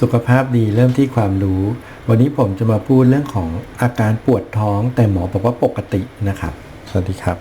สุขภาพดีเริ่มที่ความรู้ วันนี้ผมจะมาพูดเรื่องของอาการปวดท้องแต่หมอบอกว่าปกตินะครับ สวัสดีครับ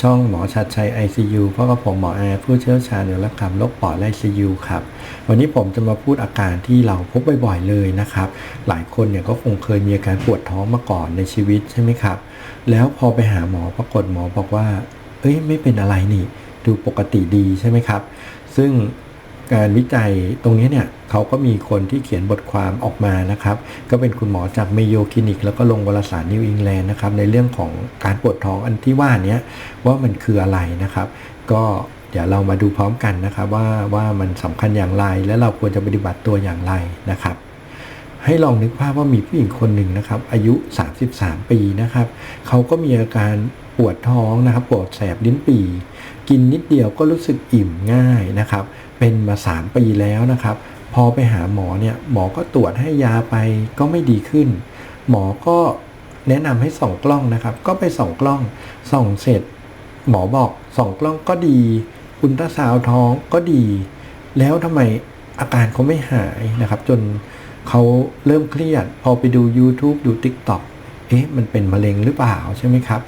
ช่องหมอชัดชัย ICU เพราะกับผมหมอแอร์ผู้เชี่ยวชาญในรักรรมโรคปอดและ ICU ครับ วันนี้ผมจะมาพูดอาการที่เราพบบ่อยๆเลยนะครับ หลายคนเนี่ยก็คงเคยมีอาการปวดท้องมาก่อนในชีวิตใช่ไหมครับ แล้วพอไปหาหมอปรากฏหมอบอกว่า เอ้ยไม่เป็นอะไรนี่ ดูปกติดีใช่ไหมครับ ซึ่ง การวิจัยตรงนี้เนี่ยเขาก็มีคนที่เขียนบทความออกมานะครับ ก็เป็นคุณหมอจากเมโยคลินิก แล้วก็ลงวารสารนิวอิงแลนด์นะครับ ในเรื่องของการปวดท้องอันที่ว่านี้ว่ามันคืออะไรนะครับ ก็เดี๋ยวเรามาดูพร้อมกันนะครับ ว่าว่ามันสำคัญอย่างไร และเราควรจะปฏิบัติตัวอย่างไรนะครับ ให้ลองนึกภาพว่ามีผู้หญิงคนหนึ่งนะครับ อายุ 33 ปีนะครับเขาก็มีอาการปวดท้องนะครับ ปวดแสบลิ้นปี่ กินนิดเดียวก็รู้สึกอิ่มง่ายนะครับ เป็นมา 3 ปีแล้วนะครับ พอไปหาหมอเนี่ยหมอก็ตรวจให้ยาไปก็ไม่ดีขึ้น หมอก็แนะนำให้ส่องกล้องนะครับ ก็ไปส่องกล้องส่องเสร็จ หมอบอกส่องกล้องก็ดีอุลตราซาวท้องก็ดี แล้วทำไมอาการเขาไม่หายนะครับ จนเขาเริ่มเครียด พอไปดู YouTube ดู TikTok เอ๊ะมันเป็นมะเร็งหรือเปล่าใช่ไหมครับ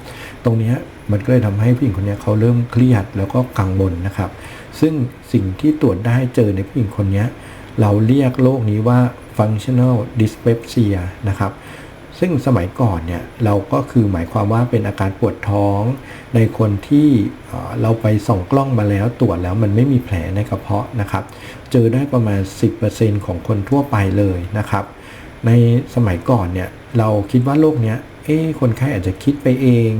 ตรงนี้มันก็เลยทำให้ผู้หญิงคนนี้เขาเริ่มเครียดแล้วก็กังวลนะครับ ซึ่งสิ่งที่ตรวจได้เจอในผู้หญิงคนนี้เราเรียกโรคนี้ว่า functional dyspepsia นะครับ ซึ่งสมัยก่อนเนี่ยเราก็คือหมายความว่าเป็นอาการปวดท้อง ในคนที่เอ่อเราไปส่องกล้องมาแล้วตรวจแล้วมันไม่มีแผลในกระเพาะนะครับ เจอได้ประมาณ 10%ของคนทั่วไปเลยนะครับ ในสมัยก่อนเนี่ยเราคิดว่าโรคเนี้ยเอ๊คนไข้อาจจะคิดไปเอง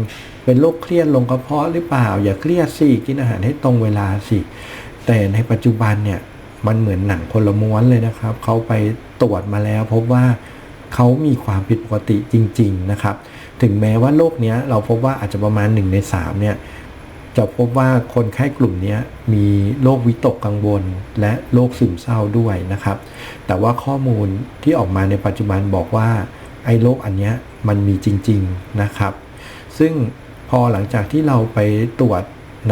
เป็นโรคเครียดลงกระเพาะหรือเปล่า อย่าเครียดสิกินอาหารให้ตรงเวลาสิ แต่ในปัจจุบันเนี่ยมันเหมือนหนังคนละม้วนเลยนะครับ เขาไปตรวจมาแล้ว พบว่าเขามีความผิดปกติจริง ๆนะครับ ถึงแม้ว่าโรคเนี้ยเราพบว่าอาจจะประมาณ 1 ใน3เนี่ย จะพบว่าคนไข้กลุ่มนี้มีโรควิตกกังวล และโรคซึมเศร้าด้วยนะครับ แต่ว่าข้อมูลที่ออกมาในปัจจุบันบอกว่าไอ้โรคอันเนี้ยมันมีจริง ๆนะครับ ซึ่งพอหลังจากที่เราไปตรวจ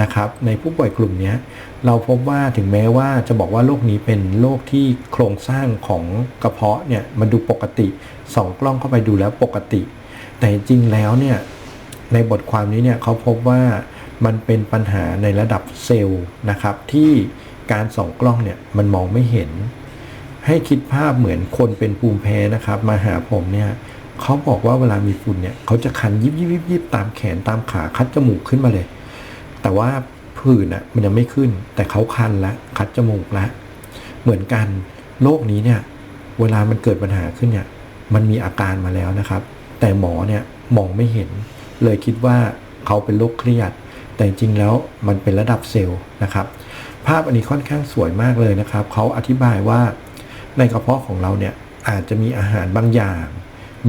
นะครับ ในผู้ป่วยกลุ่มนี้เราพบว่าถึงแม้ว่าจะบอกว่าโรคนี้เป็นโรคที่โครงสร้างของกระเพาะเนี่ยมันดูปกติส่องกล้องเข้าไปดูแล้วปกติ แต่จริงแล้วเนี่ยในบทความนี้เนี่ยเขาพบว่า มันเป็นปัญหาในระดับเซลล์นะครับที่การส่องกล้องเนี่ยมันมองไม่เห็น ให้คิดภาพเหมือนคนเป็นภูมิแพ้นะครับ มาหาผมเนี่ยเขาบอกว่าเวลามีฝุ่นเนี่ยเขาจะคันยิบยิบยิบยิบตามแขนตามขาคัดจมูกขึ้นมาเลย แต่ว่าผื่นอะมันยังไม่ขึ้น แต่เขาคันล้วคัดจมูกล้วเหมือนกันโรคนี้เนี่ยเวลามันเกิดปัญหาขึ้นเนี่ยมันมีอาการมาแล้วนะครับ แต่หมอเนี่ยมองไม่เห็น เลยคิดว่าเขาเป็นโรคเครียด แต่จริงแล้วมันเป็นระดับเซลล์นะครับ ภาพอันนี้ค่อนข้างสวยมากเลยนะครับ เขาอธิบายว่าในกระเพาะของเราเนี่ยอาจจะมีอาหารบางอย่าง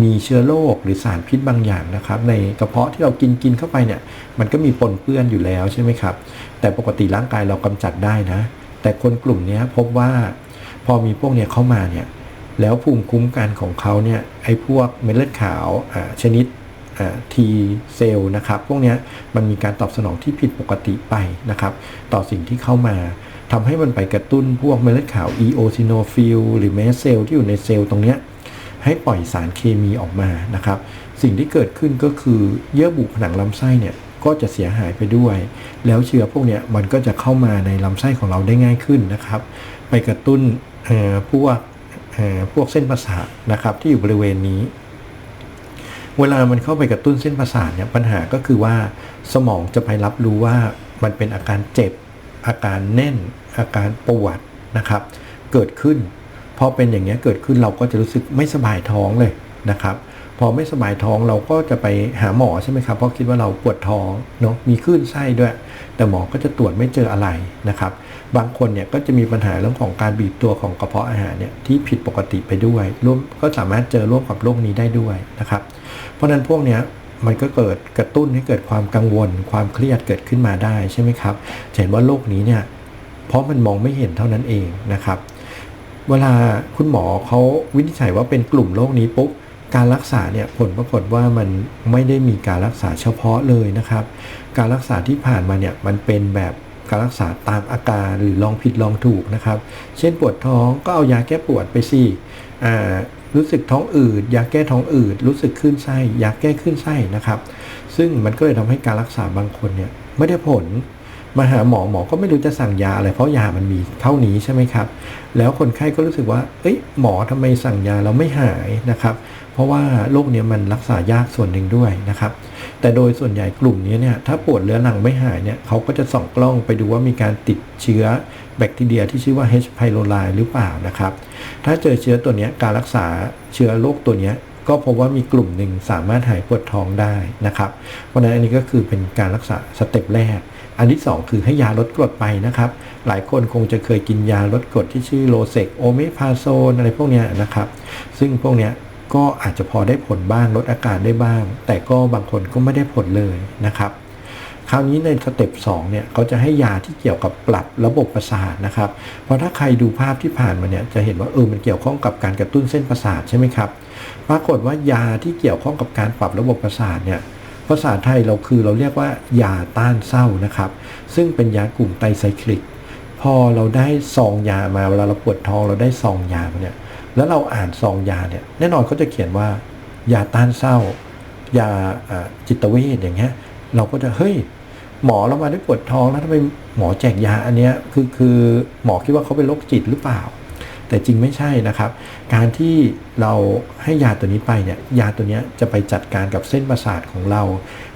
มีเชื้อโรคหรือสารพิษบางอย่างนะครับ ในกระเพาะที่เรากินกินเข้าไปเนี่ย มันก็มีปนเปื้อนอยู่แล้วใช่ไหมครับ แต่ปกติร่างกายเรากำจัดได้นะ แต่คนกลุ่มนี้พบว่าพอมีพวกเนี้ยเข้ามาเนี่ยแล้วภูมิคุ้มกันของเขาเนี่ยไอ้พวกเม็ดเลือดขาวอ่าชนิด ทีเซลล์นะครับ พวกนี้มันมีการตอบสนองที่ผิดปกติไปนะครับ ต่อสิ่งที่เข้ามาทำให้มันไปกระตุ้นพวกเม็ดเลือดขาว e o s i n o p h i l หรือแม้เซลล์ที่อยู่ในเซลล์ตรงนี้ให้ปล่อยสารเคมีออกมานะครับ สิ่งที่เกิดขึ้นก็คือเยื่อบุผนังลำไส้เนี่ยก็จะเสียหายไปด้วย แล้วเชื้อพวกนี้มันก็จะเข้ามาในลำไส้ของเราได้ง่ายขึ้นนะครับ ไปกระตุ้นพวกพวกเส้นประสาทนะครับที่อยู่บริเวณนี้ เวลามันเข้าไปกระตุ้นเส้นประสาทเนี่ยปัญหาก็คือว่าสมองจะไปรับรู้ว่ามันเป็นอาการเจ็บ อาการแน่น อาการปวดนะครับ เกิดขึ้นพอเป็นอย่างเงี้ยเกิดขึ้นเราก็จะรู้สึกไม่สบายท้องเลยนะครับ พอไม่สบายท้องเราก็จะไปหาหมอใช่ไหมครับเพราะคิดว่าเราปวดท้องเนาะมีคลื่นไส้ด้วย แต่หมอก็จะตรวจไม่เจออะไรนะครับ บางคนเนี่ยก็จะมีปัญหาเรื่องของการบีบตัวของกระเพาะอาหารเนี่ยที่ผิดปกติไปด้วยร่วมก็สามารถเจอร่วมกับโรคนี้ได้ด้วยนะครับ เพราะฉะนั้นพวกเนี้ยมันก็เกิดกระตุ้นให้เกิดความกังวล ความเครียดเกิดขึ้นมาได้ใช่ไหมครับเห็นว่าโรคนี้เนี่ยเพราะมันมองไม่เห็นเท่านั้นเองนะครับ เวลาคุณหมอเขาวินิจฉัยว่าเป็นกลุ่มโรคนี้ปุ๊บ การรักษาเนี่ยผลปรากฏว่ามันไม่ได้มีการรักษาเฉพาะเลยนะครับ การรักษาที่ผ่านมาเนี่ยมันเป็นแบบการรักษาตามอาการหรือลองผิดลองถูกนะครับ เช่นปวดท้องก็เอายาแก้ปวดไปสิอ่ารู้สึกท้องอืดยาแก้ท้องอืดรู้สึกขึ้นไส้ยาแก้ขึ้นไส้นะครับ ซึ่งมันก็เลยทำให้การรักษาบางคนเนี่ยไม่ได้ผล มาหาหมอหมอก็ไม่รู้จะสั่งยาอะไรเพราะยามันมีเท่านี้ใช่ไหมครับ แล้วคนไข้ก็รู้สึกว่า เอ้ยหมอทำไมสั่งยาเราไม่หายนะครับ เพราะว่าโรคเนี้ยมันรักษายากส่วนหนึ่งด้วยนะครับ แต่โดยส่วนใหญ่กลุ่มนี้เนี่ยถ้าปวดเรื้อรังไม่หายเนี่ยเขาก็จะส่องกล้องไปดูว่ามีการติดเชื้อแบคทีเรียที่ชื่อว่า H. pylori หรือเปล่านะครับ ถ้าเจอเชื้อตัวเนี้ยการรักษาเชื้อโรคตัวเนี้ยก็พบว่ามีกลุ่มหนึ่งสามารถหายปวดท้องได้นะครับ เพราะฉะนั้นอันนี้ก็คือเป็นการรักษาสเต็ปแรก อันที่ 2 คือให้ยาลดกรดไปนะครับ หลายคนคงจะเคยกินยาลดกรดที่ชื่อโลเซกโอเมพาโซนอะไรพวกเนี้ยนะครับ ซึ่งพวกเนี้ยก็อาจจะพอได้ผลบ้างลดอาการได้บ้าง แต่ก็บางคนก็ไม่ได้ผลเลยนะครับ คราวนี้ในสเต็ป2เนี่ยเขาจะให้ยาที่เกี่ยวกับปรับระบบประสาทนะครับ เพราะถ้าใครดูภาพที่ผ่านมาเนี่ยจะเห็นว่าเออมันเกี่ยวข้องกับการกระตุ้นเส้นประสาทใช่ไหมครับ ปรากฏว่ายาที่เกี่ยวข้องกับการปรับระบบประสาทเนี่ย ภาษาไทยเราคือเราเรียกว่ายาต้านเศร้านะครับ ซึ่งเป็นยากลุ่มไตรไซคลิก พอเราได้ซองยามาเวลาเราปวดท้องเราได้ซองยาเนี่ยแล้วเราอ่านซองยาเนี่ยแน่นอนเขาจะเขียนว่ายาต้านเศร้ายาอ่าจิตเวชอย่างเงี้ยเราก็จะเฮ้ยหมอเรามาได้ปวดท้องแล้วทำไมหมอแจกยาอันเนี้ยคือคือหมอคิดว่าเขาเป็นโรคจิตหรือเปล่า แต่จริงไม่ใช่นะครับ การที่เราให้ยาตัวนี้ไปเนี่ยยาตัวนี้จะไปจัดการกับเส้นประสาทของเรา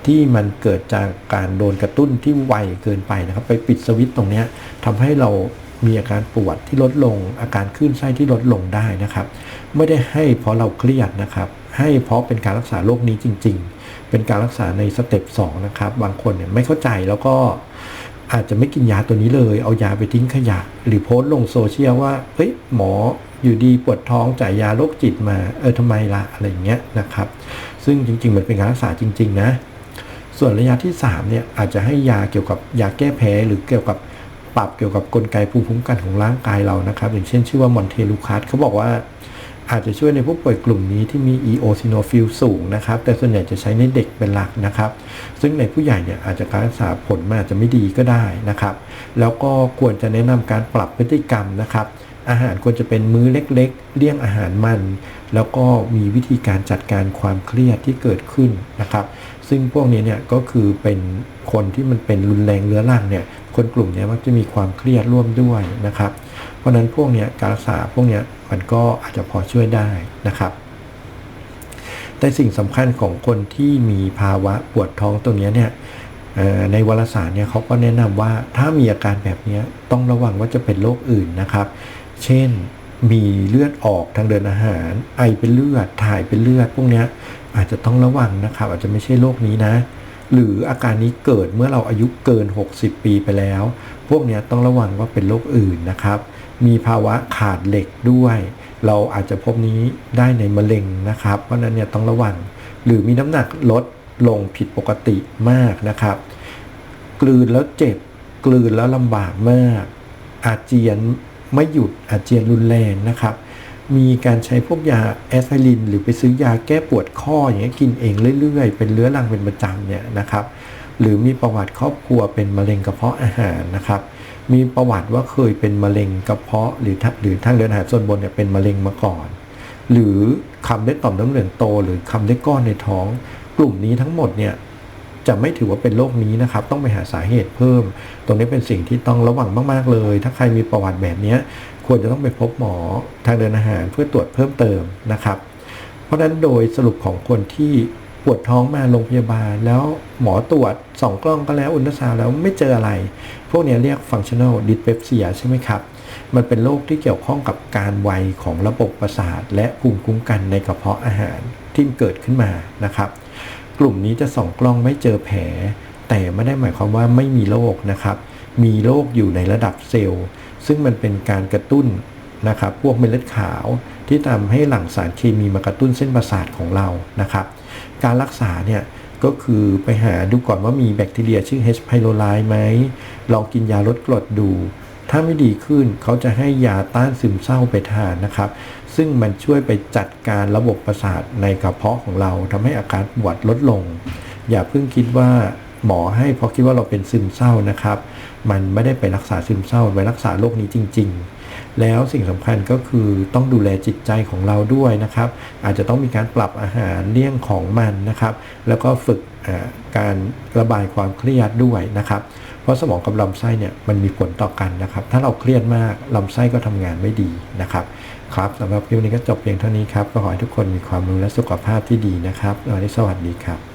ที่มันเกิดจากการโดนกระตุ้นที่ไวเกินไปนะครับ ไปปิดสวิตช์ตรงนี้ทำให้เรามีอาการปวดที่ลดลง อาการคลื่นไส้ที่ลดลงได้นะครับ ไม่ได้ให้เพราะเราเครียดนะครับ ให้เพราะเป็นการรักษาโรคนี้จริง ๆ เป็นการรักษาในสเต็ป2นะครับ บางคนเนี่ยไม่เข้าใจแล้วก็ อาจจะไม่กินยาตัวนี้เลย เอายาไปทิ้งขยะ หรือโพสต์ลงโซเชียลว่าเฮ้ยหมออยู่ดีปวดท้องจ่ายยาโรคจิตมา เออทำไมล่ะอะไรอย่างเงี้ยนะครับ ซึ่งจริง ๆ มันเป็นการรักษาจริง ๆ นะ ส่วนระยะที่3เนี่ยอาจจะให้ยาเกี่ยวกับยาแก้แพ้หรือเกี่ยวกับปรับเกี่ยวกับกลไกภูมิคุ้มกันของร่างกายเรานะครับ อย่างเช่น ชื่อว่ามอนเทลูคัสเขาบอกว่า อาจจะช่วยในผู้ป่วยกลุ่มนี้ที่มี eosinophil สูงนะครับ แต่ส่วนใหญ่จะใช้ในเด็กเป็นหลักนะครับ ซึ่งในผู้ใหญ่เนี่ยอาจจะการรักษาผลมันอาจจะไม่ดีก็ได้นะครับ แล้วก็ควรจะแนะนำการปรับพฤติกรรมนะครับ อาหารควรจะเป็นมื้อเล็ก ๆ เลี่ยงอาหารมัน แล้วก็มีวิธีการจัดการความเครียดที่เกิดขึ้นนะครับ ซึ่งพวกนี้เนี่ยก็คือเป็นคนที่มันเป็นรุนแรงเรื้อรังเนี่ยคนกลุ่มนี้มักจะมีความเครียดร่วมด้วยนะครับ เพราะนั้นพวกนี้การรักษาพวกนี้มันก็อาจจะพอช่วยได้นะครับ แต่สิ่งสำคัญของคนที่มีภาวะปวดท้องตรงนี้เนี่ยในวารสารเนี่ยเขาก็แนะนำว่าถ้ามีอาการแบบนี้ต้องระวังว่าจะเป็นโรคอื่นนะครับ เช่นมีเลือดออกทางเดินอาหาร ไอเป็นเลือดถ่ายเป็นเลือดพวกนี้ อาจจะต้องระวังนะครับ อาจจะไม่ใช่โรคนี้นะ หรืออาการนี้เกิดเมื่อเราอายุเกิน 60 ปีไปแล้ว พวกนี้ต้องระวังว่าเป็นโรคอื่นนะครับ มีภาวะขาดเหล็กด้วย เราอาจจะพบนี้ได้ในมะเร็งนะครับ เพราะนั้นเนี่ยต้องระวัง หรือมีน้ำหนักลดลงผิดปกติมากนะครับ กลืนแล้วเจ็บ กลืนแล้วลำบากมาก อาเจียนไม่หยุดอาเจียนรุนแรงนะครับ มีการใช้พวกยาแอสไพริน หรือไปซื้อยาแก้ปวดข้ออย่างเงี้ยกินเองเรื่อยๆ เป็นเรื้อรังเป็นประจำเนี่ยนะครับ หรือมีประวัติครอบครัวเป็นมะเร็งกระเพาะอาหารนะครับ มีประวัติว่าเคยเป็นมะเร็งกระเพาะหรือทะหรือทางเดินอาหารส่วนบนเนี่ยเป็นมะเร็งมาก่อน หรือคำได้ต่อมน้ำเหลืองโต หรือคำได้ก้อนในท้อง กลุ่มนี้ทั้งหมดเนี่ย จะไม่ถือว่าเป็นโรคนี้นะครับ ต้องไปหาสาเหตุเพิ่ม ตรงนี้เป็นสิ่งที่ต้องระวังมาก ๆ เลย ถ้าใครมีประวัติแบบนี้ควรจะต้องไปพบหมอทางเดินอาหารเพื่อตรวจเพิ่มเติมนะครับ เพราะฉะนั้นโดยสรุปของคนที่ปวดท้องมาโรงพยาบาล แล้วหมอตรวจสองกล้องก็แล้วอุลตราซาวแล้วไม่เจออะไร พวกนี้เรียก functional dyspepsia ใช่ไหมครับ มันเป็นโรคที่เกี่ยวข้องกับการไวของระบบประสาท และภูมิคุ้มกันในกระเพาะอาหารที่เกิดขึ้นมานะครับ กลุ่มนี้จะส่องกล้องไม่เจอแผล แต่ไม่ได้หมายความว่าไม่มีโรคนะครับ มีโรคอยู่ในระดับเซลล์ ซึ่งมันเป็นการกระตุ้นนะครับ พวกเม็ดเลือดขาวที่ทำให้หลั่งสารเคมีมากระตุ้นเส้นประสาทของเรานะครับ การรักษาเนี่ยก็คือไปหาดูก่อนว่ามีแบคทีเรียชื่อ H. pylori ไหมลองกินยาลดกรดดู ถ้าไม่ดีขึ้นเขาจะให้ยาต้านซึมเศร้าไปทานนะครับ ซึ่งมันช่วยไปจัดการระบบประสาทในกระเพาะของเราทำให้อาการปวดลดลง อย่าเพิ่งคิดว่าหมอให้เพราะคิดว่าเราเป็นซึมเศร้านะครับ มันไม่ได้ไปรักษาซึมเศร้าไปรักษาโรคนี้จริง ๆ แล้วสิ่งสำคัญก็คือต้องดูแลจิตใจของเราด้วยนะครับ อาจจะต้องมีการปรับอาหารเลี่ยงของมันนะครับ แล้วก็ฝึกการระบายความเครียดด้วยนะครับ เพราะสมองกับลำไส้เนี่ยมันมีผลต่อกันนะครับ ถ้าเราเครียดมากลำไส้ก็ทำงานไม่ดีนะครับ ครับสำหรับคลิปนี้ก็จบเพียงเท่านี้ครับ ก็ขอให้ทุกคนมีความรู้และสุขภาพที่ดีนะครับวันนี้สวัสดีครับ